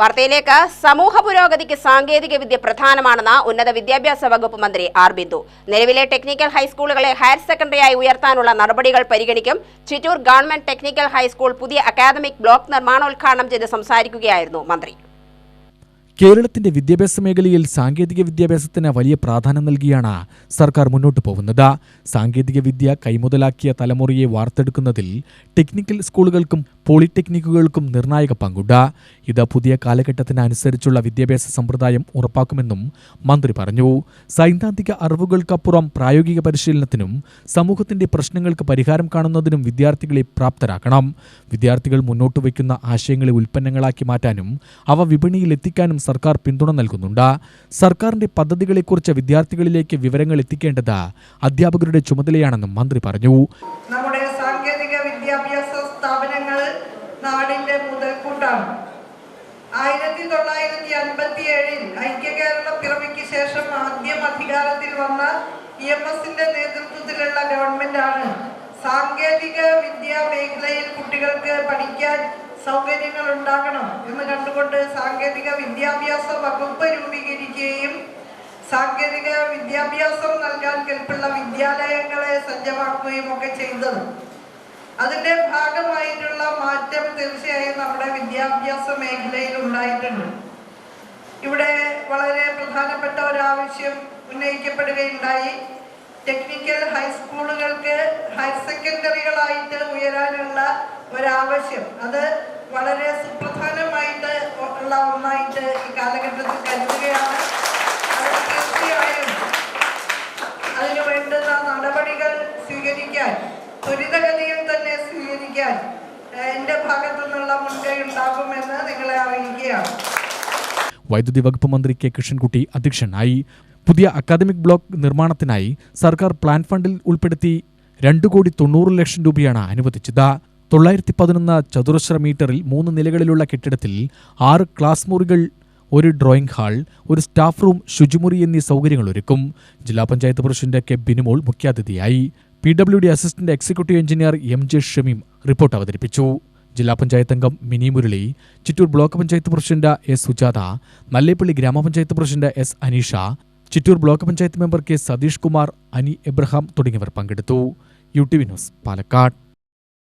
വാർത്തയിലേക്ക്. സമൂഹ പുരോഗതിക്ക് സാങ്കേതിക വിദ്യ പ്രധാനമാണെന്ന് ഉന്നത വിദ്യാഭ്യാസ വകുപ്പ് മന്ത്രി ആർ ബിന്ദു. നിലവിലെ ടെക്നിക്കൽ ഹൈസ്കൂളുകളെ ഹയർ സെക്കൻഡറിയായി ഉയർത്താനുള്ള നടപടികൾ പരിഗണിക്കും. Chittur government technical high school പുതിയ അക്കാദമിക് ബ്ലോക്ക് നിർമ്മാണോദ്ഘാടനം ചെയ്ത് സംസാരിക്കുകയായിരുന്നു മന്ത്രി. കേരളത്തിന്റെ വിദ്യാഭ്യാസ മേഖലയിൽ സാങ്കേതിക വിദ്യാഭ്യാസത്തിന് വലിയ പ്രാധാന്യം നൽകിയാണ് സർക്കാർ മുന്നോട്ട് പോകുന്നത്. സാങ്കേതിക വിദ്യ കൈമുതലാക്കിയ തലമുറയെ വാർത്തെടുക്കുന്നതിൽ ടെക്നിക്കൽ സ്കൂളുകൾക്കും പോളിടെക്നിക്കുകൾക്കും നിർണായക പങ്കുണ്ട്. ഇത് പുതിയ കാലഘട്ടത്തിനനുസരിച്ചുള്ള വിദ്യാഭ്യാസ സമ്പ്രദായം ഉറപ്പാക്കുമെന്നും മന്ത്രി പറഞ്ഞു. സൈദ്ധാന്തിക അറിവുകൾക്കപ്പുറം പ്രായോഗിക പരിശീലനത്തിനും സമൂഹത്തിന്റെ പ്രശ്നങ്ങൾക്ക് പരിഹാരം കാണുന്നതിനും വിദ്യാർത്ഥികളെ പ്രാപ്തരാക്കണം. വിദ്യാർത്ഥികൾ മുന്നോട്ട് വയ്ക്കുന്ന ആശയങ്ങളെ ഉൽപ്പന്നങ്ങളാക്കി മാറ്റാനും അവ വിപണിയിൽ എത്തിക്കാനും സർക്കാർ പിന്തുണ നൽകുന്നുണ്ട്. സർക്കാരിന്റെ പദ്ധതികളെക്കുറിച്ച് വിദ്യാർത്ഥികളിലേക്ക് വിവരങ്ങൾ എത്തിക്കേണ്ടത് അധ്യാപകരുടെ ചുമതലയാണെന്നും മന്ത്രി പറഞ്ഞു. നമ്മുടെ സാങ്കേതിക വിദ്യാഭ്യാസ സ്ഥാപനങ്ങൾ നാടിന്റെ ആയിരത്തി തൊള്ളായിരത്തി അൻപത്തി ഏഴിൽ ഐക്യകേരള പിറവിക്ക് ശേഷം ആദ്യം അധികാരത്തിൽ വന്ന ഇ എം എസിന്റെ നേതൃത്വത്തിലുള്ള ഗവൺമെന്റാണ് സാങ്കേതിക വിദ്യാ മേഖലയിൽ കുട്ടികൾക്ക് പഠിക്കാൻ സൗകര്യങ്ങൾ ഉണ്ടാകണം എന്ന് കണ്ടുകൊണ്ട് സാങ്കേതിക വിദ്യാഭ്യാസ വകുപ്പ് രൂപീകരിക്കുകയും സാങ്കേതിക വിദ്യാഭ്യാസം നൽകാൻ കെൽപ്പുള്ള വിദ്യാലയങ്ങളെ സജ്ജമാക്കുകയും ഒക്കെ ചെയ്തത്. അതിന്റെ ഭാഗമായിട്ടുള്ള മാറ്റം തീർച്ചയായും നമ്മുടെ വിദ്യാഭ്യാസ മേഖലയിൽ ഉണ്ടായിട്ടുണ്ട്. ഇവിടെ വളരെ പ്രധാനപ്പെട്ട ഒരാവശ്യം ഉന്നയിക്കപ്പെടുകയുണ്ടായി. ടെക്നിക്കൽ ഹൈസ്കൂളുകൾക്ക് ഹയർ സെക്കൻഡറികളായിട്ട് ഉയരാനുള്ള ഒരാവശ്യം. അത് വളരെ സുപ്രധാനമായിട്ട് ഉള്ള ഒന്നായിട്ട് ഈ കാലഘട്ടത്തിൽ കരുതുകയാണ്. തീർച്ചയായും അതിനു വേണ്ടുന്ന നടപടികൾ സ്വീകരിക്കാൻ ത്വരിതഗതിയിൽ തന്നെ സ്വീകരിക്കാൻ എന്റെ ഭാഗത്തു നിന്നുള്ള മുൻകൈ ഉണ്ടാകുമെന്ന് നിങ്ങളെ അറിയിക്കുകയാണ്. വൈദ്യുതി വകുപ്പ് മന്ത്രി കെ. കൃഷ്ണൻകുട്ടി അധ്യക്ഷനായി പുതിയ അക്കാദമിക് ബ്ലോക്ക് നിർമ്മാണത്തിനായി സർക്കാർ പ്ലാൻ ഫണ്ടിൽ ഉൾപ്പെടുത്തി രണ്ടു കോടി തൊണ്ണൂറ് ലക്ഷം രൂപയാണ് അനുവദിച്ചത്. തൊള്ളായിരത്തി പതിനൊന്ന് ചതുരശ്ര മീറ്ററിൽ മൂന്ന് നിലകളിലുള്ള കെട്ടിടത്തിൽ ആറ് ക്ലാസ് മുറികൾ ഒരു ഡ്രോയിംഗ് ഹാൾ ഒരു സ്റ്റാഫ് റൂം ശുചിമുറി എന്നീ സൗകര്യങ്ങൾ ഒരുക്കും. ജില്ലാ പഞ്ചായത്ത് പ്രസിഡന്റ് കെ ബിനുമോൾ മുഖ്യാതിഥിയായി. P W D assistant executive engineer M J Shamim report അവതരിപ്പിച്ചു. ജില്ലാ പഞ്ചായത്ത് അംഗം Mini Murali Chittur block panchayat president S Sujatha Nallepilly ഗ്രാമപഞ്ചായത്ത് president S Aneesha Chittur block panchayat member K Satheesh Kumar Ani Abraham തുടങ്ങിയവർ പങ്കെടുത്തു. U T V news Palakkad.